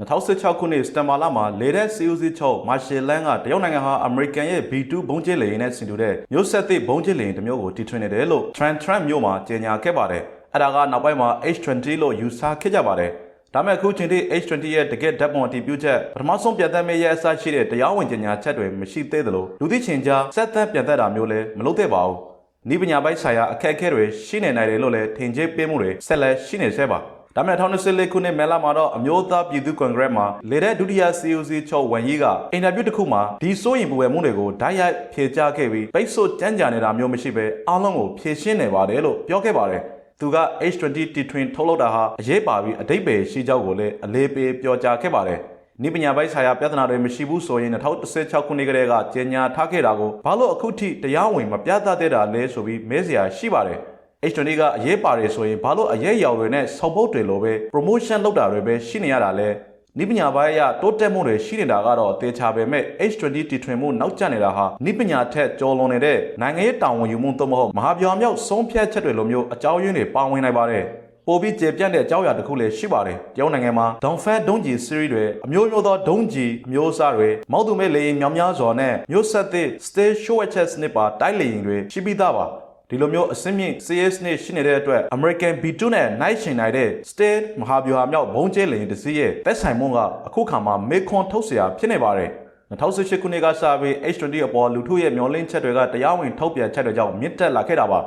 2016ခုနှစ်စတမ်ဘာလမှာလေတဲ့စီဦးစီးချုပ်မာရှယ်လန်ကတရုတ်နိုင်ငံဟာအမေရိကန်ရဲ့ B2 ဘုံကျင်းလေယာဉ်နဲ့ဆင်တူတဲ့မျိုးဆက်သစ်ဘုံကျင်းလေယာဉ်တစ်မျိုးကိုတီထွင်နေတယ်လို့ Trent Trent မြို့မှာကြေညာခဲ့ပါတယ်။အဲဒါကနောက်ပိုင်းမှာ H20 လို့ယူဆခဲ့ကြပါတယ်။ဒါမဲ့အခုချိန်ထိ H20 ရဲ့တကယ့်ဓာတ်ပုံအတည်ပြုချက်ပထမဆုံးပြန်သက်မဲ့ရဲ့အစရှိတဲ့တရားဝင်ကြေညာချက်တွေမရှိသေးသလိုလူသိချင်းကြားစက်သက်ပြန်သက်တာမျိုးလည်းမလုပ်သင့်ပါဘူး။ဤပညာပိုက်ဆိုင်ရာအခက်အခဲတွေရှိနေနိုင်တယ်လို့လည်းထင်ကြေးပေးမှုတွေဆက်လက်ရှိနေဆဲပါ။ ဒါမဲ့2024ခုနှစ်မဲလာမှာတော့အမျိုးသားပြည်သူ့ကွန်ဂရက်မှာလေတဲ့ဒုတိယ COC ချုပ်ဝန်ကြီးကအင်တာဗျူးတစ်ခုမှာဒီစိုးရင်ပူဝယ်မှုတွေကိုဓာတ်ရိုက်ဖြေကြားခဲ့ပြီးပိတ်ဆို့ကြမ်းကြနေတာမျိုးမရှိဘဲအားလုံးကိုဖြေရှင်းနေပါတယ်လို့ပြောခဲ့ပါတယ်။သူက H20 T-Twin ထုတ်လုပ်တာဟာအရေးပါပြီးအတိတ်ပဲရှိကြောက်ကိုလည်းအလေးပေးပြောကြားခဲ့ပါတယ်။နိပညာပိုက်ဆိုင်ရာပြဿနာတွေမရှိဘူးဆိုရင်2016ခုနှစ်ကတည်းကကြေညာထားခဲ့တာကိုဘာလို့အခုထိတရားဝင်မပြသသေးတာလဲဆိုပြီးမဲစရာရှိပါတယ်။ H20 ကအရေးပါတယ်ဆိုရင်ဘာလို့အရေးရောင်တွေနဲ့ဆောက်ပုတ်တွေလိုပဲ promotion လုပ်တာတွေပဲရှိနေရတာလဲနိပညာပိုင်းအရတိုးတက်မှုတွေရှိနေတာကတော့တေချာပဲမဲ့ H20 တီထွင်မှုနောက်ကျနေတာဟာနိပညာထက်ကျော်လွန်နေတဲ့နိုင်ငံရေးတာဝန်ယူမှုသို့မဟုတ်မဟာဗျောင်မြောက်ဆုံးဖြတ်ချက်တွေလိုမျိုးအကြောင်းရင်းတွေပါဝင်နိုင်ပါတယ်ပိုပြီးကျေပြန့်တဲ့အကြောင်းအရာတစ်ခုလည်းရှိပါတယ်။တရုတ်နိုင်ငံမှာ Dongfan ဒုံးကျည် series တွေအမျိုးမျိုးသောဒုံးကျည်အမျိုးအစားတွေမောက်သူမဲ့လေယာဉ်များများစွာနဲ့မျိုးဆက်သစ် Stay Show HS နှစ်ပါတိုက်လေယာဉ်တွေရှိပြီးသားပါ။ ဒီလိုမျိုးအစင်းမြင့် CS နဲ့ရှိနေတဲ့အတွက် American B2 နဲ့ Night ရှင်နိုင်တဲ့ State မဟာဗျူဟာမြောက်ဘုံကျဲလေယာဉ်တစ်စီးရဲ့သက်ဆိုင်မှုကအခုခါမှာမေခွန်ထုတ်เสียဖြစ်နေပါတယ်2018ခုနှစ်ကစပြီး H20 အပေါ်လူထုရဲ့မျောလင့်ချက်တွေကတရားဝင်ထုတ်ပြန်ချက်တွေကြောင့်မြင့်တက်လာခဲ့တာပါ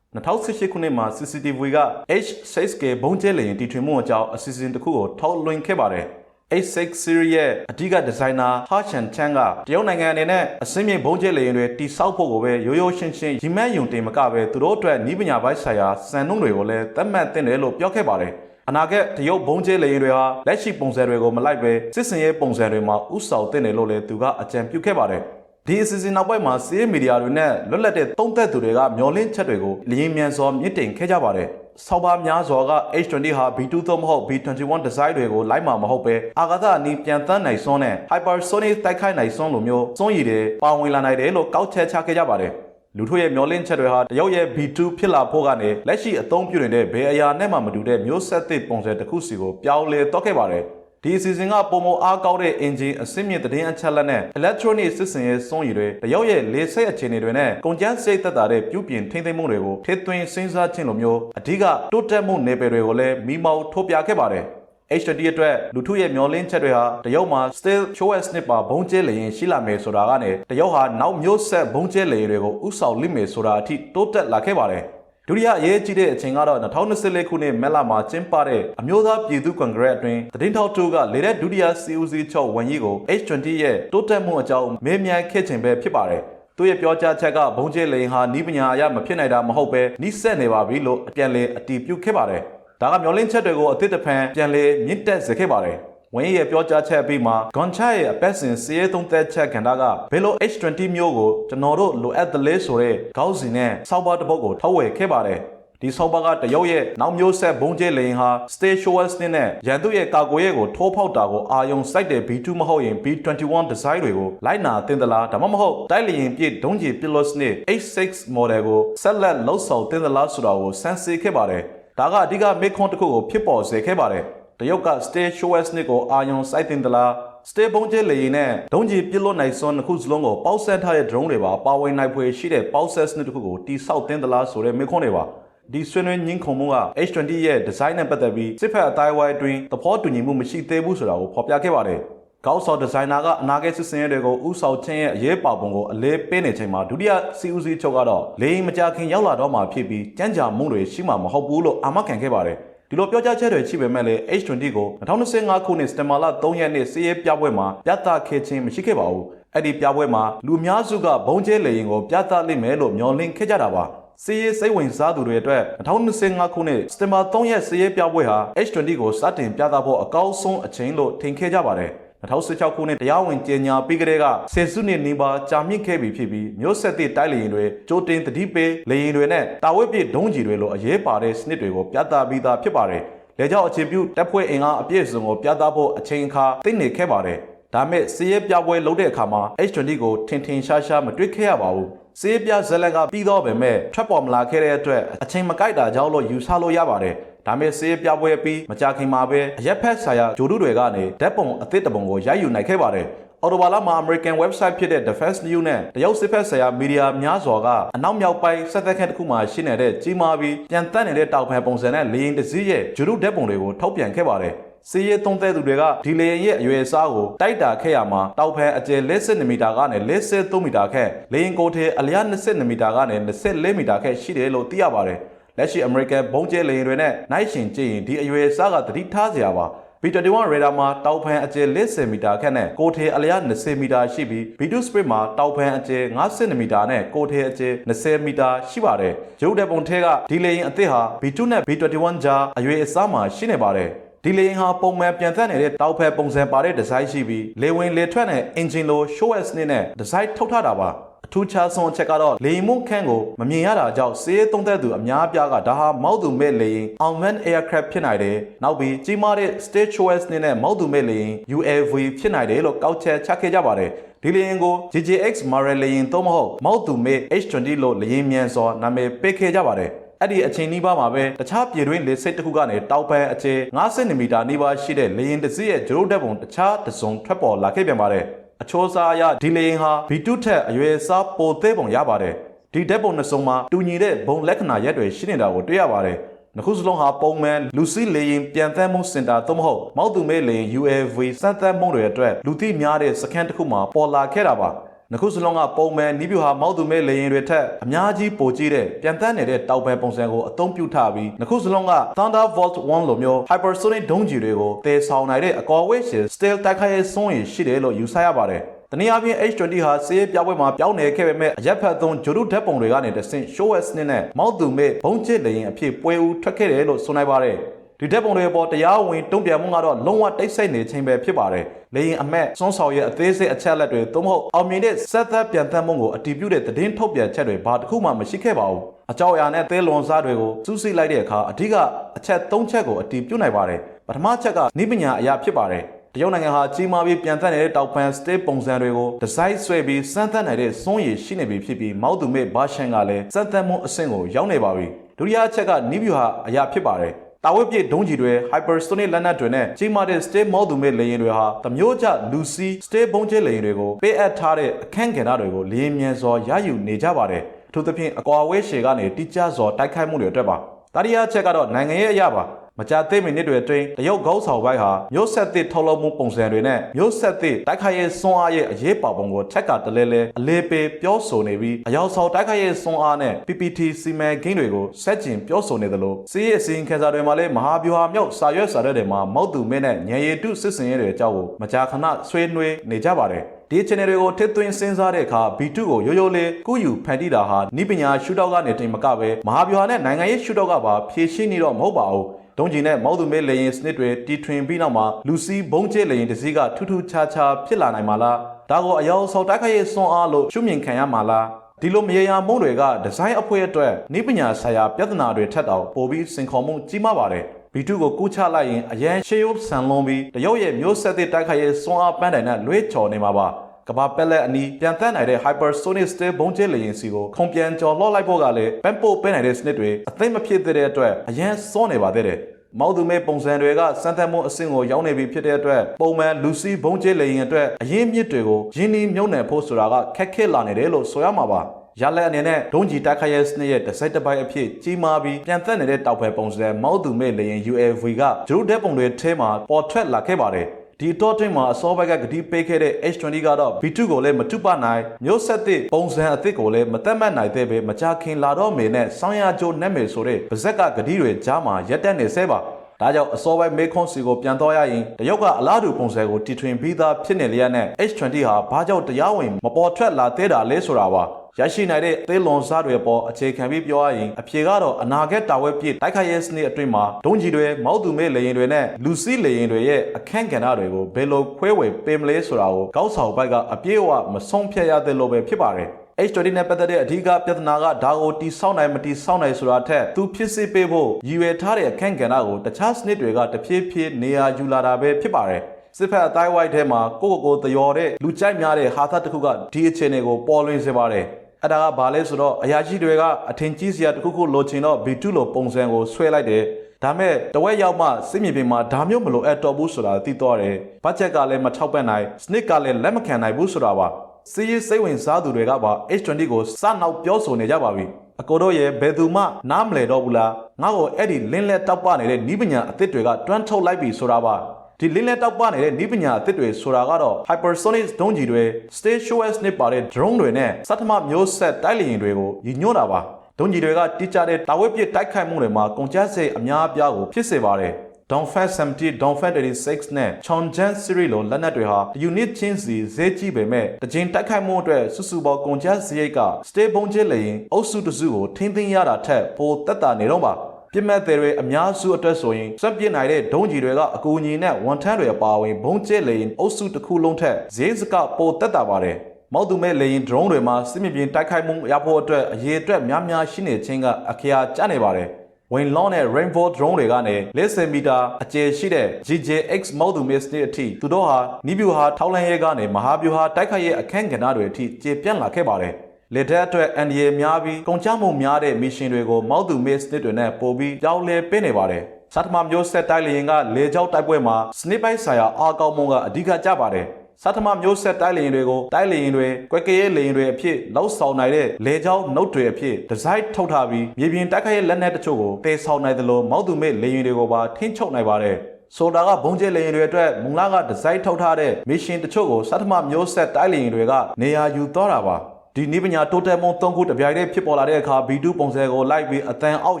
2018ခုနှစ်မှာ CCTV က H6K ဘုံကျဲလေယာဉ်တီထွင်မှုအကြောင်းအစီအစဉ်တစ်ခုကိုထုတ်လွှင့်ခဲ့ပါတယ် H6 series ရဲ့အဓိကဒီဇိုင်နာ Ha Chan Chang ကတရုတ်နိုင်ငံအနေနဲ့အစင်းမြင့်ဘုံကျဲလေယာဉ်တွေတိစောက်ဖို့ကိုပဲရိုးရိုးရှင်းရှင်းရီမန်းယုံတင်မကပဲသူတို့အတွက်ဤပညာပိုင်းဆိုင်ရာစံနှုန်းတွေကိုလည်းသတ်မှတ်သင့်တယ်လို့ပြောခဲ့ပါတယ်အနာဂတ်တရုတ်ဘုံကျဲလေယာဉ်တွေဟာလက်ရှိပုံစံတွေကိုမလိုက်ပဲစစ်စင်ရေးပုံစံတွေမှာဥဆောင်သင့်တယ်လို့လည်းသူကအကြံပြုခဲ့ပါတယ်ဒီအစီအစဉ်နောက်ပိုင်းမှာစီးရီးမီဒီယာတွေနဲ့လွတ်လပ်တဲ့သုံးသက်သူတွေကမျောလင့်ချက်တွေကိုလျင်မြန်စွာမြင့်တင်ခဲ့ကြပါတယ်။ ဆောက်ပါများစွာက H20 ဟာ B2 သို့မဟုတ် B21 design တွေကိုလိုက်မှာမဟုတ်ပဲအာဂါသအနီးပြန်တန်းနိုင်စွန်းနဲ့ hypersonic တိုက်ခိုက်နိုင်စွန်းလိုမျိုးစွန်းရည်တွေပါဝင်လာနိုင်တယ်လို့ကောက်ချက်ချခဲ့ကြပါတယ်။လူထုရဲ့မျောလင့်ချက်တွေဟာတရုတ်ရဲ့ B2 ဖြစ်လာဖို့ကနေလက်ရှိအသုံးပြုနေတဲ့ဘယ်အရာနဲ့မှမတူတဲ့မျိုးဆက်သစ်ပုံစံတစ်ခုစီကိုပြောင်းလဲတော့ခဲ့ပါတယ်။ ဒီအစီအစဉ်ကပုံမအားကောင်းတဲ့အင်ဂျင်အစစ်မြစ်သတင်းအချက်လက်နဲ့ electronic စစ်စင်ရေးစွမ်းရည်တွေတရုတ်ရဲ့လေဆိပ်အခြေအနေတွေနဲ့ကုန်ကျန်းစိတ်သက်သာတဲ့ပြုပြင်ထိန်းသိမ်းမှုတွေကိုထိသွင်းစဉ်းစားခြင်းလိုမျိုးအဓိကတိုးတက်မှုနယ်ပယ်တွေကိုလည်းမိမောက်ထုတ်ပြခဲ့ပါတယ်။ H20 အတွက်လူထုရဲ့မျောလင်းချက်တွေဟာတရုတ်မှာ still show as snip ပါဘုံကျဲလေရင်ရှိလာမယ်ဆိုတာကနေတရုတ်ဟာနောက်မျိုးဆက်ဘုံကျဲလေတွေကိုဥဆောင်လိမ့်မယ်ဆိုတာအထိတိုးတက်လာခဲ့ပါတယ်။ ဒုတိယအရေးကြီးတဲ့အချိန်ကတော့2024ခုနှစ်မဲလာမှာကျင်းပတဲ့အမျိုးသားပြည်သူ့ကွန်ဂရက်အတွင်းသတင်းထောက်တို့ကလေတဲ့ဒုတိယ COC ချုပ်ဝန်ကြီးကို H20 ရဲ့တိုးတက်မှုအကြောင်းမေးမြန်းခဲ့ခြင်းပဲဖြစ်ပါတယ်။သူရဲ့ပြောကြားချက်ကဘုံကျဲလိန်ဟာနီးပညာအရမဖြစ်နိုင်တာမဟုတ်ပဲနှိစက်နေပါပြီလို့အပြန်လေအတီးပြုတ်ခဲ့ပါတယ်။ဒါကမျောလင်းချက်တွေကိုအသစ်တဖန်ပြန်လေမြင့်တက်စေခဲ့ပါတယ်။ ဝင်းရဲ့ပြောကြားချက်အပြီးမှာဂွန်ချာရဲ့အပတ်စဉ်စီးရဲသုံးသက်ချက်ကဏ္ဍကဘယ်လို H20 မျိုးကိုကျွန်တော်တို့လိုအပ်သလဲဆိုတဲ့ခေါင်းစဉ်နဲ့စောက်ပါတစ်ပုဒ်ကိုထုတ်ဝေခဲ့ပါတယ်ဒီဆောက်ပါကတရုတ်ရဲ့နောက်မျိုးဆက်ဘုံကျဲလိန်ဟာ Stay Showers နဲ့ရန်သူရဲ့ကာကွယ်ရေးကိုထိုးဖောက်တာကိုအာယုံစိုက်တဲ့ B2 မဟုတ်ရင် B21 design တွေကိုလိုက်နာတင်သလားဒါမှမဟုတ်တိုက်လျင်ပြည့်ဒုံးကျည် Pilot နဲ့ H6 model ကိုဆက်လက်လှုပ်ဆောင်တင်သလားဆိုတာကိုစမ်းစစ်ခဲ့ပါတယ်ဒါကအဓိကမေခွန်းတစ်ခုကိုဖြစ်ပေါ်စေခဲ့ပါတယ် တရုတ်က Stay Showers နဲ့ကိုအာယုံစိုက်တင်သလားစတေဘုံကျဲလေရင်နဲ့ဒုံးကြီးပြစ်လွတ်နိုင်စွမ်းတစ်ခုစလုံးကိုပေါက်ဆက်ထားတဲ့ drone တွေပါပါဝင်နိုင်ဖွယ်ရှိတဲ့ပေါက်ဆက်စနစ်တစ်ခုကိုတိဆောက်တင်သလားဆိုတဲ့မေခွန်းတွေပါဒီဆွေးနွေးညှင်းခုန်မှုက H20 ရဲ့ဒီဇိုင်းနဲ့ပတ်သက်ပြီးစစ်ဖက်အတိုင်းဝိုင်းအတွင်းသဘောတူညီမှုမရှိသေးဘူးဆိုတာကိုဖော်ပြခဲ့ပါတယ်။ကောက်ဆော်ဒီဇိုင်နာကအနာဂတ်စစ်စင်ရဲတွေကိုဥဆောင်ခြင်းရဲ့အရေးပါပုံကိုအလေးပေးနေချိန်မှာဒုတိယ CUC ချုပ်ကတော့လေရင်မကြခင်ရောက်လာတော့မှဖြစ်ပြီးကြမ်းကြာမှုတွေရှိမှမဟုတ်ဘူးလို့အာမခံခဲ့ပါတယ်။ ဒီလိုပြောကြားချက်တွေရှိပေမဲ့လည်း H20 ကို2025ခုနှစ်စက်တင်ဘာလ3ရက်နေ့စီးရဲပြပွဲမှာပြသခဲ့ခြင်းမရှိခဲ့ပါဘူး။အဲ့ဒီပြပွဲမှာလူများစုကဘုံကျဲလေရင်ကိုပြသလိမ့်မယ်လို့မျှော်လင့်ခဲ့ကြတာပါ။စီးရေးစိတ်ဝင်စားသူတွေအတွက်2025ခုနှစ်စက်တင်ဘာ3ရက်စီးရေးပြပွဲဟာ H20 ကိုစတင်ပြသဖို့အကောင်းဆုံးအချိန်လို့ထင်ခဲ့ကြပါတယ် 2016ခုနှစ်တရားဝင်ကြေညာပြီးကတည်းကဆယ်စုနှစ်နီးပါးကြာမြင့်ခဲ့ပြီဖြစ်ပြီးမျိုးဆက်သစ်တိုက်လေရင်တွေကြိုတင်တတိပေးလေရင်တွေနဲ့တာဝက်ပြည့်ဒုံးကြီးတွေလိုအရေးပါတဲ့စနစ်တွေကိုပြသပြီးသားဖြစ်ပါတယ်။လေကြောင်းအခြေပြုတပ်ဖွဲ့အင်အားအပြည့်စုံကိုပြသဖို့အချိန်အခါသိနေခဲ့ပါတယ်။ဒါမဲ့စီးရဲပြပွဲလုပ်တဲ့အခါမှာ H20 ကိုထင်ထင်ရှားရှားမတွေ့ခဲ့ရပါဘူး။ စေးပြဇလန်ကပြီးတော့ပဲမဲ့ထွက်ပေါ်မလာခဲ့တဲ့အတွက်အချိန်မကိုက်တာကြောင့်လို့ယူဆလို့ရပါတယ်။ဒါဒါမဲ့စေးပြပွဲပြီးမကြခင်မှာပဲအရက်ဖက်ဆိုင်ရာဂျိုဒုတွေကနေဓာတ်ပုံအသစ်တစ်ပုံကိုရိုက်ယူနိုင်ခဲ့ပါတယ်အော်တိုဘာလမှာ American website ဖြစ်တဲ့ Defense News နဲ့တရုတ်စစ်ဖက်ဆိုင်ရာမီဒီယာများစွာကအနောက်မြောက်ပိုင်းဆက်သက်ခန့်တစ်ခုမှာရှိနေတဲ့ကြီးမားပြီးပြန်တက်နေတဲ့တောက်ဖန်ပုံစံနဲ့လေရင်တစ်စီးရဲ့ဂျူရုဓာတ်ပုံတွေကိုထုတ်ပြန်ခဲ့ပါတယ်။ စီးရဲသုံးသက်သူတွေကဒီလေရင်ရဲ့အရွယ်အစားကိုတိုက်တာခဲ့ရမှာတောက်ဖန်အကျယ်50မီတာကနေ53မီတာခန့်လေရင်ကိုယ်ထဲအလျား20မီတာကနေ24မီတာခန့်ရှိတယ်လို့သိရပါတယ်။လက်ရှိ American ဘုံကျဲလေရင်တွေနဲ့နိုင်ရှင်ကြည့်ရင်ဒီအရွယ်အစားကသတိထားစရာပါ။ B21 radar မှာတောက်ဖန်အကျယ်40မီတာခန့်နဲ့ကိုထေအလျား20မီတာရှိပြီး B2 Spirit မှာတောက်ဖန်အကျယ်50မီတာနဲ့ကိုထေအကျယ်20မီတာရှိပါတယ်။ရုပ်တဲ့ပုံထဲကဒီလေရင်အသစ်ဟာ B2 နဲ့ B21 ကြားအရွယ်အစားမှာရှိနေပါတယ်။ ဒီလေရင်ဟာပုံမှန်ပြန်သက်နေတဲ့တောက်ဖက်ပုံစံပါတဲ့ဒီဇိုင်းရှိပြီးလေဝင်လေထွက်နဲ့ engine လို show s နဲ့ဒီဇိုင်းထုတ်ထားတာပါ။အထူးခြားဆုံးအချက်ကတော့လေရင်မုန်ခန့်ကိုမမြင်ရတာကြောင့်စေးသုံးသက်သူအများအပြားကဒါဟာမောက်သူမဲ့လေရင် unmanned aircraft ဖြစ်နိုင်တယ်။နောက်ပြီးကြီးမားတဲ့ stage shows နဲ့မောက်သူမဲ့လေရင် UAV ဖြစ်နိုင်တယ်လို့ကောက်ချက်ချခဲ့ကြပါတယ်။ဒီလေရင်ကို GJX Marel လေရင်သို့မဟုတ်မောက်သူမဲ့ H20 လို့လေရင်မြန်စွာနာမည်ပေးခဲ့ကြပါတယ်။ အဲ့ဒီအချိန်နီးပါးမှာပဲတခြားပြည်တွင်းလေစိတ်တစ်ခုကနေတောက်ပန်းအကျယ်9စင်တီမီတာနီးပါးရှိတဲ့လေရင်တစ်စီးရဲ့ဂျရိုးတက်ပုံတခြားတစ်စုံထွက်ပေါ်လာခဲ့ပြန်ပါတယ်။အချိုးစားအရဒီလေရင်ဟာ B2 ထက်အရွယ်စားပိုသေးပုံရပါတယ်။ဒီတက်ပုံနှစ်စုံမှာတူညီတဲ့ဘုံလက္ခဏာရက်တွေရှိနေတာကိုတွေ့ရပါတယ်။နှစ်ခုစလုံးဟာပုံမှန်လူစီလေရင်ပြန်သန်းမှုစင်တာသို့မဟုတ်မောက်သူမဲလေရင် UAV စမ်းသပ်မှုတွေအတွက်လူသိများတဲ့စကန်တစ်ခုမှာပေါ်လာခဲ့တာပါ။ နှစ်ခုစလုံးကပုံမှန်နီးပြူဟာမောက်သူမဲလေရင်တွေထက်အများကြီးပိုကြီးတဲ့ပြန်တန်းနေတဲ့တောက်ပံပုံစံကိုအသုံးပြုထားပြီးနှစ်ခုစလုံးက Thunderbolt 1လိုမျိုး hypersonic ဒုံးကျည်တွေကိုတည်ဆောင်နိုင်တဲ့အကော်ဝဲရှင် stealth တိုက်ခိုက်ရေးစွမ်းရည်ရှိတယ်လို့ယူဆရပါတယ်။တနည်းအားဖြင့် H20 ဟာစေးပြပွဲမှာပြောင်းနေခဲ့ပေမဲ့အရက်ဖတ်သုံးဂျိုဒုဓာတ်ပုံတွေကနေတဆင့် show s နဲ့မောက်သူမဲ့ဘုံချစ်လေရင်အဖြစ်ပွဲဦးထွက်ခဲ့တယ်လို့ဆိုနိုင်ပါတယ်။ ဒီဓာတ်ပုံတွေပေါ်တရားဝင်တုံ့ပြန်မှုကတော့လုံးဝတိတ်ဆိတ်နေခြင်းပဲဖြစ်ပါတယ်။လေရင်အမက်စွန်းဆောင်ရဲ့အသေးစိတ်အချက်လက်တွေသို့မဟုတ်အောင်မြင်တဲ့ဆက်သက်ပြန်သက်မှုကိုအတည်ပြုတဲ့သတင်းထုတ်ပြန်ချက်တွေဘာတစ်ခုမှမရှိခဲ့ပါဘူး။အကြောက်အရာနဲ့သဲလွန်စားတွေကိုစူးစိလိုက်တဲ့အခါအဓိကအချက်၃ချက်ကိုအတည်ပြုနိုင်ပါတယ်။ပထမချက်ကနိပညာအရာဖြစ်ပါတယ်။တရုတ်နိုင်ငံဟာကြီးမားပြီးပြန်သက်နေတဲ့တောက်ပန်စတေးပုံစံတွေကိုဒီဇိုင်းဆွဲပြီးစမ်းသပ်နိုင်တဲ့စွန်းရည်ရှိနေပြီဖြစ်ပြီးမောက်သူမဲ့ဘာရှန်ကလည်းစမ်းသပ်မှုအဆင့်ကိုရောက်နေပါပြီဒုတိယအချက်ကနီးဗျူဟာအရာဖြစ်ပါတယ် တာဝက်ပြည့်ဒုံးကြီးတွေ hypersonic လက်နက်တွေနဲ့ကြီးမားတဲ့ stay မောက်သူမဲ့လေယာဉ်တွေဟာသမျိုးကျလူစီ stay ဘုံကျဲလေယာဉ်တွေကိုပေးအပ်ထားတဲ့အခန်းကဏ္ဍတွေကိုလေယာဉ်မြန်စွာရယူနေကြပါတယ်အထူးသဖြင့်အကွာအဝေးရှည်ကနေတိကျစွာတိုက်ခိုက်မှုတွေအတွက်ပါတတိယအချက်ကတော့နိုင်ငံရဲ့အရာပါ မကြာသေးမီနစ်တွေအတွင်းတရုတ်ကောက်ဆောင်ဘိုက်ဟာမျိုးဆက်သစ်ထုတ်လုပ်မှုပုံစံတွေနဲ့မျိုးဆက်သစ်တိုက်ခိုက်ရေးစွမ်းအားရဲ့အရေးပါပုံကိုထက်ကတလဲလဲအလေးပေးပြောဆိုနေပြီးအရောက်ဆောင်တိုက်ခိုက်ရေးစွမ်းအားနဲ့ PPT စီမံကိန်းတွေကိုဆက်ကျင်ပြောဆိုနေသလိုစီးရဲစီရင်ခံစာတွေမှာလည်းမဟာဗျူဟာမြောက်စာရွက်စာတမ်းတွေမှာမောက်သူမင်းနဲ့ညံရည်တုစစ်စင်ရဲတွေအကြောင်းကိုမကြာခဏဆွေးနွေးနေကြပါတယ်ဒီ channel တွေကိုထည့်သွင်းစဉ်းစားတဲ့အခါ B2 ကိုရိုးရိုးလေးကုယူဖန်တီးတာဟာနိပညာရှုထောက်ကနေတင်မကပဲမဟာဗျူဟာနဲ့နိုင်ငံရေးရှုထောက်ကပါဖြည့်ရှင်းနေတော့မဟုတ်ပါဘူး ဒုံးကျင်နဲ့မောက်သူမဲလေရင်စနစ်တွေတီထွင်ပြီးနောက်မှာလူစီဘုံကျဲလေရင်တစ်စီးကထူးထူးခြားခြားဖြစ်လာနိုင်မှာလားဒါကိုအယောင်ဆောင်တိုက်ခိုက်ရေးစွမ်းအားလို့ရှုမြင်ခံရမှာလားဒီလိုမရေရာမုံတွေကဒီဇိုင်းအဖွဲအတွက်နိပညာဆိုင်ရာပြဿနာတွေထက်တော့ပိုပြီးစင်ခေါ်မှုကြီးမားပါတယ် B2 ကိုကူးချလိုက်ရင်အရန်ရှေးရုပ်ဆန်လွန်ပြီးတရုတ်ရဲ့မျိုးဆက်သစ်တိုက်ခိုက်ရေးစွမ်းအားပန်းတိုင်နဲ့လွှဲချော်နေမှာပါ ကဘာပက်လက်အနီးပြန်တတ်နိုင်တဲ့ hypersonic steel ဘုံကျဲလေယာဉ်စီကိုခုံပြန်ကျော်လှော့လိုက်ဖို့ကလည်းပန်းပို့ပေးနိုင်တဲ့စနစ်တွေအသိမဖြစ်သေးတဲ့အတွက်အရန်စောနေပါသေးတယ်မောက်သူမဲပုံစံတွေကစမ်းသပ်မှုအဆင့်ကိုရောက်နေပြီဖြစ်တဲ့အတွက်ပုံမှန်လူစီဘုံကျဲလေရင်အတွက်အရင်မြစ်တွေကိုရင်းနှီးမြုပ်နှံဖို့ဆိုတာကခက်ခဲလာနေတယ်လို့ဆိုရမှာပါရလက်အနေနဲ့ဒုံးကြီးတိုက်ခိုက်ရေးစနစ်ရဲ့တစ်စိုက်တစ်ပိုက်အဖြစ်ကြီးမားပြီးပြန်သက်နေတဲ့တောက်ဖယ်ပုံစံမောက်သူမဲလေရင် UAV ကဂျရုတဲ့ပုံတွေထဲမှာပေါ်ထွက်လာခဲ့ပါတယ် ဒီတော့တွင်မှာအစောဘက်ကဂတိပေးခဲ့တဲ့ H20 ကတော့ B2 ကိုလည်းမတုပနိုင်မျိုးဆက်သစ်ပုံစံအသစ်ကိုလည်းမသက်မှတ်နိုင်သေးပဲမကြခင်လာတော့မေနဲ့ဆောင်းရကြိုးနက်မေဆိုတဲ့ဗဇက်ကဂတိတွေကြားမှာရက်တက်နေဆဲပါဒါကြောင့်အစောပိုင်းမေခွန်စီကိုပြန်တော့ရရင်တရုတ်ကအလားတူပုံစံကိုတီထွင်ပြီးသားဖြစ်နေလျက်နဲ့ H20 ဟာဘာကြောင့်တရားဝင်မပေါ်ထွက်လာသေးတာလဲဆိုတာပါ ရရှိနိုင်တဲ့သေလွန်စားတွေပေါ်အခြေခံပြီးပြောရရင်အဖြေကတော့အနာဂတ်တာဝဲပြည့်တိုက်ခိုက်ရေးစနစ်အတွင်းမှာဒုံးကြီးတွေမောက်သူမဲ့လေရင်တွေနဲ့လူစီးလေရင်တွေရဲ့အခန့်ကဏ္ဍတွေကိုဘယ်လိုခွဲဝေပေးမလဲဆိုတာကိုကောက်ဆောင်ဘက်ကအပြည့်အဝမဆုံးဖြတ်ရသေးလို့ပဲဖြစ်ပါတယ် H20 နဲ့ပတ်သက်တဲ့အဓိကပြဿနာကဒါကိုတီဆောက်နိုင်မတီဆောက်နိုင်ဆိုတာထက်သူဖြစ်စေပေးဖို့ရည်ရွယ်ထားတဲ့အခန့်ကဏ္ဍကိုတခြားစနစ်တွေကတဖြည်းဖြည်းနေရာယူလာတာပဲဖြစ်ပါတယ်စစ်ဖက်အတိုင်းဝိုက်ထဲမှာကိုယ့်ကိုယ်ကိုယ်သရော်တဲ့လူကြိုက်များတဲ့ဟာသတစ်ခုကဒီအခြေအနေကိုပေါ်လွင်စေပါတယ် အဲ့ဒါကဘာလဲဆိုတော့အရာရှိတွေကအထင်ကြီးစရာတစ်ခုခုလိုချင်တော့ B2 လိုပုံစံကိုဆွဲလိုက်တယ်ဒါမဲ့တဝက်ရောက်မှစစ်မြေပြင်မှာဒါမျိုးမလိုအပ်တော့ဘူးဆိုတာသိတော့တယ်ဘတ်ဂျက်ကလည်းမထောက်ပံ့နိုင်စနစ်ကလည်းလက်မခံနိုင်ဘူးဆိုတာပါစီးရေးစိတ်ဝင်စားသူတွေကပါ H20 ကိုစနောက်ပြောဆိုနေကြပါပြီအကိုတို့ရဲ့ဘယ်သူမှနားမလဲတော့ဘူးလားငါ့ကိုအဲ့ဒီလင်းလက်တောက်ပနေတဲ့နီးပညာအသစ်တွေကတွန်းထုတ်လိုက်ပြီဆိုတာပါ ဒီလင်းလက်တောက်ပနေတဲ့နီးပညာအသစ်တွေဆိုတာကတော့ hypersonic ဒုံးကျည်တွေ station နဲ့ပါတဲ့ drone တွေနဲ့စက်ထမမျိုးဆက်တိုက်လေယာဉ်တွေကိုရည်ညွှန်းတာပါဒုံးကျည်တွေကတိကျတဲ့တာဝက်ပစ်တိုက်ခိုက်မှုတွေမှာကုန်ကျစရိတ်အများအပြားကိုဖြစ်စေပါတယ် Dongfeng 70 Dongfeng 36နဲ့ Chongqing series လိုလက်နက်တွေဟာ unit ချင်းစီဈေးကြီးပေမဲ့တကြင်တိုက်ခိုက်မှုအတွက်စုစုပေါင်းကုန်ကျစရိတ်က stay ဘုံကျစ်လေရင်အုပ်စုတစ်စုကိုထိမ့်သိမ်းရတာထက်ပိုတက်တာနေတော့ပါ ပြစ်မဲ့တွေအများစုအတွက်ဆိုရင်စက်ပြစ်နိုင်တဲ့ဒုံးကြီးတွေကအကူအညီနဲ့ဝန်ထမ်းတွေအပါအဝင်ဘုံကျစ်လေရင်အုပ်စုတစ်ခုလုံးထက်ဈေးစကပိုတက်တာပါတယ်မောက်သူမဲ့လေရင် drone တွေမှာစစ်မြေပြင်တိုက်ခိုက်မှုရဖို့အတွက်အရေးအတွက်များများရှိနေခြင်းကအခရာကျနေပါတယ်။ Wayne Long နဲ့ Rainbow Drone တွေကနေ40မီတာအကျယ်ရှိတဲ့ GJX မောက်သူမဲ့စနစ်အထိသူတို့ဟာနီးဗျူဟာထောက်လန်းရဲကနေမဟာဗျူဟာတိုက်ခိုက်ရဲအခန့်ကဏ္ဍတွေအထိကျေပြန့်လာခဲ့ပါတယ်။ လက်ထက်အတွက်အန်ဒီယေများပြီးကုန်ကျမှုများတဲ့မီရှင်တွေကိုမောက်သူမဲ့စနစ်တွေနဲ့ပို့ပြီးကြောင်းလဲပေးနေပါတယ်။စတ်တမမျိုးဆက်တိုက်လေရင်ကလေကြောက်တိုက်ပွဲမှာစနစ်ပိုက်ဆိုင်ရာအားကောင်းမှုကအဓိကကျပါတယ်။စတ်တမမျိုးဆက်တိုက်လေရင်တွေကိုတိုက်လေရင်တွေကွက်ကရဲလေရင်တွေအဖြစ်လောက်ဆောင်နိုင်တဲ့လေကြောင်းနှုတ်တွေအဖြစ်ဒီဇိုင်းထုတ်ထားပြီးမြေပြင်တိုက်ခိုက်ရဲလက်နက်တချို့ကိုတည်ဆောင်နိုင်သလိုမောက်သူမဲ့လေရင်တွေကိုပါထိန်းချုပ်နိုင်ပါတယ်။ဆိုတာကဘုံကျဲလေရင်တွေအတွက်မုံလာကဒီဇိုင်းထုတ်ထားတဲ့မစ်ရှင်တချို့ကိုစတ်တမမျိုးဆက်တိုက်လေရင်တွေကနေရာယူသွားတာပါ။ ဒီနိပညာတိုးတက်မှု၃ခုတပြိုင်တည်းဖြစ်ပေါ်လာတဲ့အခါ B2 ပုံစံကိုလိုက်ပြီးအတန်အောက်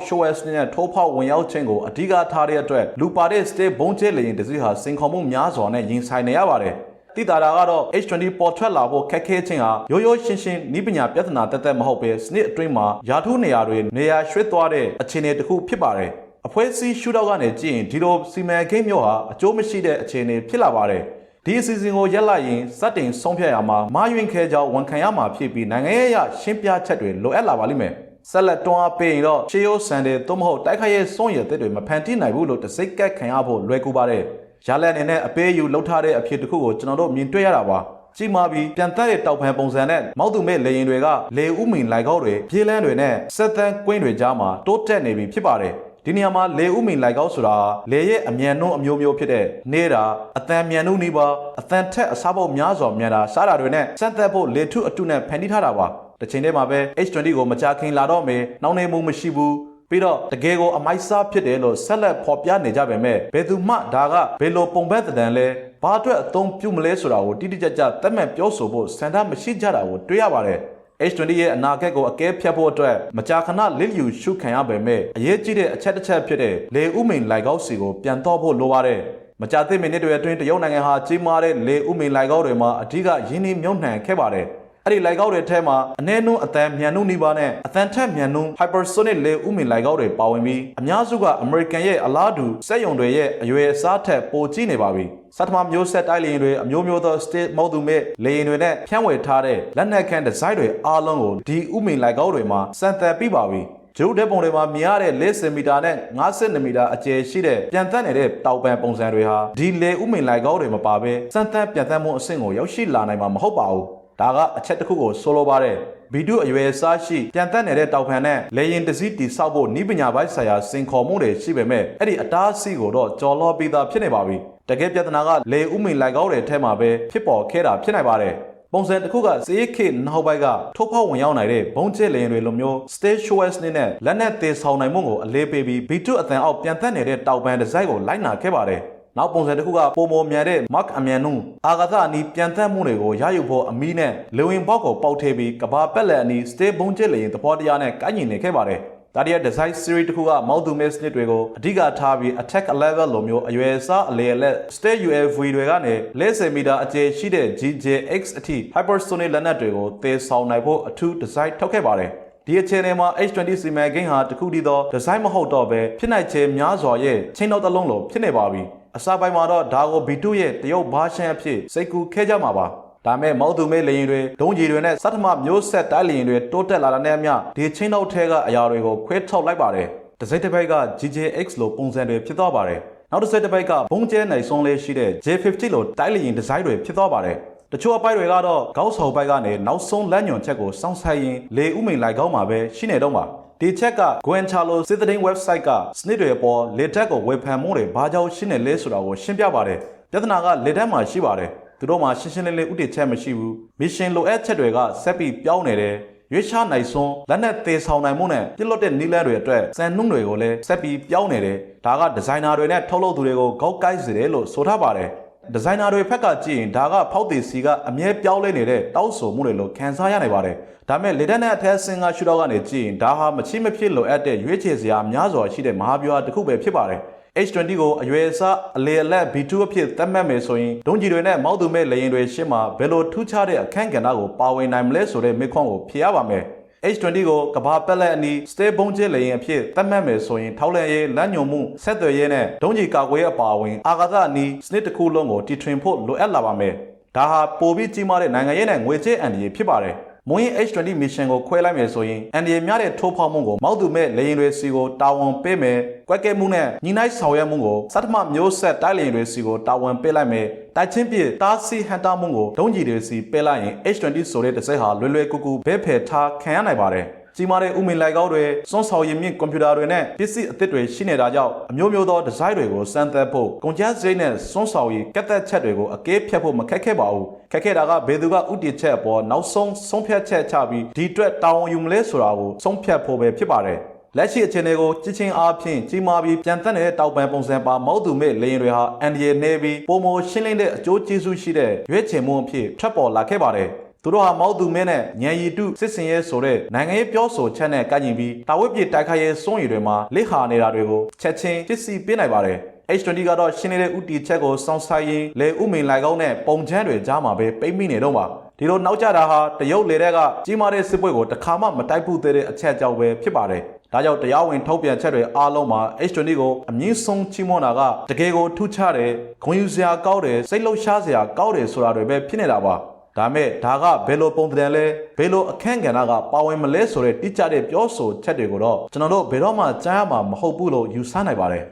show S နဲ့ထိုးဖောက်ဝင်ရောက်ခြင်းကိုအဓိကထားတဲ့အတွက်လူပါတဲ့ state ဘုံကျဲလေရင်တစ်စီးဟာစင်ခေါ်မှုများစွာနဲ့ရင်ဆိုင်နေရပါတယ်။တိတာတာကတော့ H20 ပေါ်ထွက်လာဖို့ခက်ခဲခြင်းဟာရိုးရိုးရှင်းရှင်းနိပညာပြဿနာတက်တက်မဟုတ်ပဲစနစ်အတွင်းမှာယာထုနေရာတွေနေရာရွှေ့သွားတဲ့အခြေအနေတစ်ခုဖြစ်ပါတယ်။အဖွဲ့အစည်းရှုထောက်ကနေကြည့်ရင်ဒီလိုစီမံကိန်းမျိုးဟာအကျိုးမရှိတဲ့အခြေအနေဖြစ်လာပါတယ်။ ဒီအစီအစဉ်ကိုရက်လိုက်ရင်စက်တင်ဆုံးဖြတ်ရမှာမာယွင်ခဲကြောင့်ဝန်ခံရမှာဖြစ်ပြီးနိုင်ငံရေးအရရှင်းပြချက်တွေလိုအပ်လာပါလိမ့်မယ်။ဆက်လက်တွန်းအားပေးရင်တော့ရှေးရိုးဆန်တဲ့သို့မဟုတ်တိုက်ခိုက်ရေးစွန့်ရည်တဲ့တွေမဖန်တီးနိုင်ဘူးလို့တစိတ်ကက်ခံရဖို့လွယ်ကူပါတယ်။ရလက်အနေနဲ့အပေးယူလှုပ်ထားတဲ့အဖြစ်တစ်ခုကိုကျွန်တော်တို့မြင်တွေ့ရတာပါ။ကြည့်မှပြီးပြန်တက်တဲ့တောက်ဖန်ပုံစံနဲ့မောက်သူမဲ့လေရင်တွေကလေဥမင်လိုက်ကောက်တွေပြေးလန်းတွေနဲ့ဆက်သန်းကွင်းတွေကြားမှာတိုးတက်နေပြီဖြစ်ပါတယ်။ ဒီနေရာမှာလေဥမင်လိုက်ကောက်ဆိုတာလေရဲ့အမြန်နှုန်းအမျိုးမျိုးဖြစ်တဲ့နေတာအတန်မြန်နှုန်းနီးပါအတန်ထက်အစားပေါက်များစွာမြန်တာစားတာတွေနဲ့စက်သက်ဖို့လေထုအတုနဲ့ဖန်တီးထားတာပါတစ်ချိန်တည်းမှာပဲ H20 ကိုမကြခင်လာတော့မေနှောင်းနေမှုမရှိဘူးပြီးတော့တကယ်ကိုအမိုက်စားဖြစ်တယ်လို့ဆက်လက်ဖော်ပြနေကြပေမဲ့ဘယ်သူမှဒါကဘယ်လိုပုံဘက်တံလဲဘာအတွက်အသုံးပြုမလဲဆိုတာကိုတိတိကျကျသတ်မှတ်ပြောဆိုဖို့စံတမရှိကြတာကိုတွေ့ရပါတယ် H20 ရဲ့အနာဂတ်ကိုအကဲဖြတ်ဖို့အတွက်မကြာခဏလစ်လျူရှုခံရပေမဲ့အရေးကြီးတဲ့အချက်တစ်ချက်ဖြစ်တဲ့လေဥမိန်လိုက်ကောက်စီကိုပြန်တော့ဖို့လိုပါတယ်မကြာသေးမိနစ်တွေအတွင်းတရုတ်နိုင်ငံဟာကြီးမားတဲ့လေဥမိန်လိုက်ကောက်တွေမှာအဓိကရင်းနှီးမြုပ်နှံခဲ့ပါတယ် အဲ့ဒီလိုက်ကောက်တွေထဲမှာအနည်းနှုန်းအတန်မြန်နှုန်းနှီးပါးနဲ့အတန်ထက်မြန်နှုန်း hypersonic လေဥမင်လိုက်ကောက်တွေပါဝင်ပြီးအများစုက American ရဲ့အလားတူစက်ယုံတွေရဲ့အရွယ်အစားထက်ပိုကြီးနေပါပြီစက်ထမမျိုးဆက်တိုက်လေယာဉ်တွေအမျိုးမျိုးသော state မဟုတ်သူမဲ့လေယာဉ်တွေနဲ့ဖြန့်ဝေထားတဲ့လက်နက်ခန်းဒီဇိုင်းတွေအားလုံးကိုဒီဥမင်လိုက်ကောက်တွေမှာစံသတ်ပြီးပါပြီဂျိုးတဲ့ပုံတွေမှာမြင်ရတဲ့40မီတာနဲ့50မီတာအကျယ်ရှိတဲ့ပြန်တက်နေတဲ့တောက်ပံပုံစံတွေဟာဒီလေဥမင်လိုက်ကောက်တွေမပါဘဲစံသက်ပြန်တက်မှုအဆင့်ကိုရောက်ရှိလာနိုင်မှာမဟုတ်ပါဘူး ဒါကအချက်တစ်ခုကိုဆိုလိုပါတယ်ဗီဒုအရွယ်စားရှိပြန်တက်နေတဲ့တောက်ဖန်နဲ့လေရင်တစည်းတီဆောက်ဖို့နိပညာပိုင်းဆိုင်ရာစင်ခေါ်မှုတွေရှိပေမဲ့အဲ့ဒီအတားအဆီးကိုတော့ကြော်လောပြီးသားဖြစ်နေပါပြီတကယ်ပြဿနာကလေဥမင်လိုက်ကောက်တဲ့ထဲမှာပဲဖြစ်ပေါ်ခဲ့တာဖြစ်နိုင်ပါတယ်ပုံစံတစ်ခုကစေးခေနောက်ပိုင်းကထုတ်ဖောက်ဝင်ရောက်နိုင်တဲ့ဘုံကျက်လင်တွေလိုမျိုး stage shows နဲ့လက်နက်သေးဆောင်နိုင်မှုကိုအလေးပေးပြီး B2 အတန်အောက်ပြန်သက်နေတဲ့တောက်ပန်ဒီဇိုင်းကိုလိုက်နာခဲ့ပါတယ် နောက်ပုံစံတစ်ခုကပုံပေါ်မြန်တဲ့ mark အမြန်နှုန်းအာဂသအနီးပြန်သက်မှုတွေကိုရယူဖို့အမီးနဲ့လေဝင်ပေါက်ကိုပေါက်ထဲပြီးကဘာပက်လက်အနီး stay ဘုံကျက်လင်သဘောတရားနဲ့ကိုက်ညီနေခဲ့ပါတယ်ဒါတည်း design series တခုက mouth to miss နစ်တွေကိုအဓိကထားပြီး attack level လိုမျိုးအရွယ်အစားအလေအလက် stay UAV တွေကနေ40မီတာအကျယ်ရှိတဲ့ GJX အထိ hypersonic လက်နက်တွေကိုသေဆောင်နိုင်ဖို့အထူး design ထုတ်ခဲ့ပါတယ်ဒီအခြေအနေမှာ H20 စီမံကိန်းဟာတခုတည်းသောဒီဇိုင်းမဟုတ်တော့ပဲဖြစ်နိုင်ခြေများစွာရဲ့ချင်းတော့တစ်လုံးလိုဖြစ်နေပါပြီ အစပိုင်းမှာတော့ဒါကို B2 ရဲ့တရုတ်ဘာရှန်အဖြစ်စိတ်ကူခဲကြမှာပါဒါမဲ့မောက်သူမဲလေရင်တွေဒုံးကြီးတွေနဲ့စက်ထမမျိုးဆက်တိုက်လေရင်တွေတိုးတက်လာတဲ့နဲ့အမျှဒီချင်းတော့ထဲကအရာတွေကိုခွဲထုတ်လိုက်ပါတယ်တစ်စိတ်တစ်ပိုက်က GJX လိုပုံစံတွေဖြစ်သွားပါတယ်နောက်တစ်စိတ်တစ်ပိုက်ကဘုံကျဲနိုင်ဆုံးလေးရှိတဲ့ J50 လိုတိုက်လေရင်ဒီဇိုင်းတွေဖြစ်သွားပါတယ်တချို့အပိုက်တွေကတော့ကောက်ဆောင်ပိုက်ကနေနောက်ဆုံးလက်ညွန်ချက်ကိုစောင့်ဆိုင်ရင်လေဥမိန်လိုက်ကောင်းမှာပဲရှိနေတော့မှာ ဒီချက်က Guanchalo စစ်သတင်း website ကစနစ်တွေအပေါ်လေတက်ကိုဝေဖန်မှုတွေဘာကြောင့်ရှိနေလဲဆိုတာကိုရှင်းပြပါတယ်ပြဿနာကလေတက်မှာရှိပါတယ်သူတို့မှာရှင်းရှင်းလင်းလင်းဥတည်ချက်မရှိဘူးမစ်ရှင်လိုအပ်ချက်တွေကဆက်ပြီးပြောင်းနေတယ်ရွေးချနိုင်စွန်းလက်နဲ့သေဆောင်နိုင်မှုနဲ့ပြစ်လွတ်တဲ့နီးလန်းတွေအတွက်စံနှုန်းတွေကိုလည်းဆက်ပြီးပြောင်းနေတယ်ဒါကဒီဇိုင်နာတွေနဲ့ထုတ်လုပ်သူတွေကိုဂေါက်ကိုက်စေတယ်လို့ဆိုထားပါတယ် ဒီဇိုင်နာတွေဖက်ကကြည့်ရင်ဒါကဖောက်သေးစီကအမြဲပြောင်းလဲနေတဲ့တောက်ဆိုမှုတွေလို့ခံစားရနိုင်ပါတယ်ဒါပေမဲ့လေတက်နဲ့အထက်ဆင်ကရှူတော့ကနေကြည့်ရင်ဒါဟာမချိမဖြစ်လိုအပ်တဲ့ရွေးချယ်စရာများစွာရှိတဲ့မဟာဗျူဟာတစ်ခုပဲဖြစ်ပါတယ် H20 ကိုအရွယ်အစားအလေအလတ် B2 အဖြစ်သတ်မှတ်မယ်ဆိုရင်ဒုံးကြီးတွေနဲ့မောက်သူမဲ့လေရင်တွေရှင်းမှာဘယ်လိုထူးခြားတဲ့အခန်းကဏ္ဍကိုပါဝင်နိုင်မလဲဆိုတဲ့မေးခွန်းကိုဖြေရပါမယ်။ H20 ကိုကဘာပက်လက်အနီး stay ဘုံကျဲလေရင်အဖြစ်သတ်မှတ်မယ်ဆိုရင်ထောက်လန့်ရေးလမ်းညွန်မှုဆက်သွယ်ရေးနဲ့ဒုံးကြီးကာကွယ်ရေးအပါအဝင်အာကာသအနီးစနစ်တစ်ခုလုံးကိုတီထွင်ဖို့လိုအပ်လာပါမယ်။ဒါဟာပိုပြီးကြီးမားတဲ့နိုင်ငံရေးနဲ့ငွေကြေးအန္တရာယ်ဖြစ်ပါတယ်။ မွင်း H20 mission ကိုခွဲလိုက်မယ်ဆိုရင်အန်ဒီရများတဲ့ထိုးဖောက်မှုကိုမောက်သူမဲ့လေရင်တွေစီကိုတာဝန်ပေးမယ်။ကွက်ကဲမှုနဲ့ညီနိုင်ဆောင်ရွက်မှုကိုစတ္တမမျိုးဆက်တိုက်လေရင်တွေစီကိုတာဝန်ပေးလိုက်မယ်။တိုက်ချင်းပြတားစီဟန်တာမှုကိုဒုံးကြီးတွေစီပေးလိုက်ရင် H20 ဆိုတဲ့တစ်စက်ဟာလွယ်လွယ်ကူကူဘဲဖယ်ထားခံရနိုင်ပါတယ်။ကြီးမားတဲ့ဥမင်လိုက်ကောက်တွေစွန့်ဆောင်ရည်မြင့်ကွန်ပျူတာတွေနဲ့ပစ္စည်းအသစ်တွေရှိနေတာကြောင့်အမျိုးမျိုးသောဒီဇိုင်းတွေကိုစမ်းသပ်ဖို့ကုန်ကျစရိတ်နဲ့စွန့်ဆောင်ရည်ကက်သက်ချက်တွေကိုအကဲဖြတ်ဖို့မခက်ခဲပါဘူး ခက်ခဲတာကဘယ်သူကဥတည်ချက်အပေါ်နောက်ဆုံးဆုံးဖြတ်ချက်ချပြီးဒီအတွက်တာဝန်ယူမလဲဆိုတာကိုဆုံးဖြတ်ဖို့ပဲဖြစ်ပါတယ်လက်ရှိအခြေအနေကိုကြည်ချင်းအားဖြင့်ကြီးမားပြီးပြန်တက်နေတဲ့တောက်ပန်ပုံစံပါမောက်သူမဲ့လေရင်တွေဟာအန်ဒီယေနေပြီးပုံမရှင်းလင်းတဲ့အကျိုးကျေးဇူးရှိတဲ့ရွေးချယ်မှုအဖြစ်ထွက်ပေါ်လာခဲ့ပါတယ် သူတို့ဟာမောက်သူမင်းနဲ့ညံရီတုစစ်စင်ရဲဆိုတဲ့နိုင်ငံရေးပြောဆိုချက်နဲ့ကန့်ကျင်ပြီးတာဝစ်ပြေတိုက်ခိုက်ရေးစွန့်ရည်တွေမှာလိဟာနေတာတွေကိုချက်ချင်းပစ္စည်းပေးနိုင်ပါတယ် H20 ကတော့ရှင်းနေတဲ့ဥတီချက်ကိုစောင့်ဆိုင်ရင်လေဥမင်လိုက်ကောင်းတဲ့ပုံချမ်းတွေကြားမှာပဲပိတ်မိနေတော့ပါဒီလိုနောက်ကျတာဟာတရုတ်လေတဲ့ကကြီးမားတဲ့စစ်ပွဲကိုတစ်ခါမှမတိုက်ဘူးသေးတဲ့အချက်ကြောင့်ပဲဖြစ်ပါတယ်ဒါကြောင့်တရားဝင်ထုတ်ပြန်ချက်တွေအားလုံးမှာ H20 ကိုအမြင့်ဆုံးချီးမွမ်းတာကတကယ်ကိုထူးခြားတယ်ဂုဏ်ယူစရာကောင်းတယ်စိတ်လှုပ်ရှားစရာကောင်းတယ်ဆိုတာတွေပဲဖြစ်နေတာပါ ဒါမဲ့ဒါကဘယ်လိုပုံသဏ္ဍာန်လဲဘယ်လိုအခန့်ကဏ္ဍကပါဝင်မလဲဆိုတဲ့တိကျတဲ့ပြောဆိုချက်တွေကိုတော့ကျွန်တော်တို့ဘယ်တော့မှကြားရမှာမဟုတ်ဘူးလို့ယူဆနိုင်ပါတယ်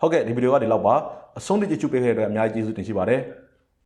ဟုတ်ကဲ့ဒီဗီဒီယိုကဒီလောက်ပါအဆုံးထိကြည့်ချူပေးခဲ့တဲ့အတွက်အများကြီးကျေးဇူးတင်ရှိပါတယ်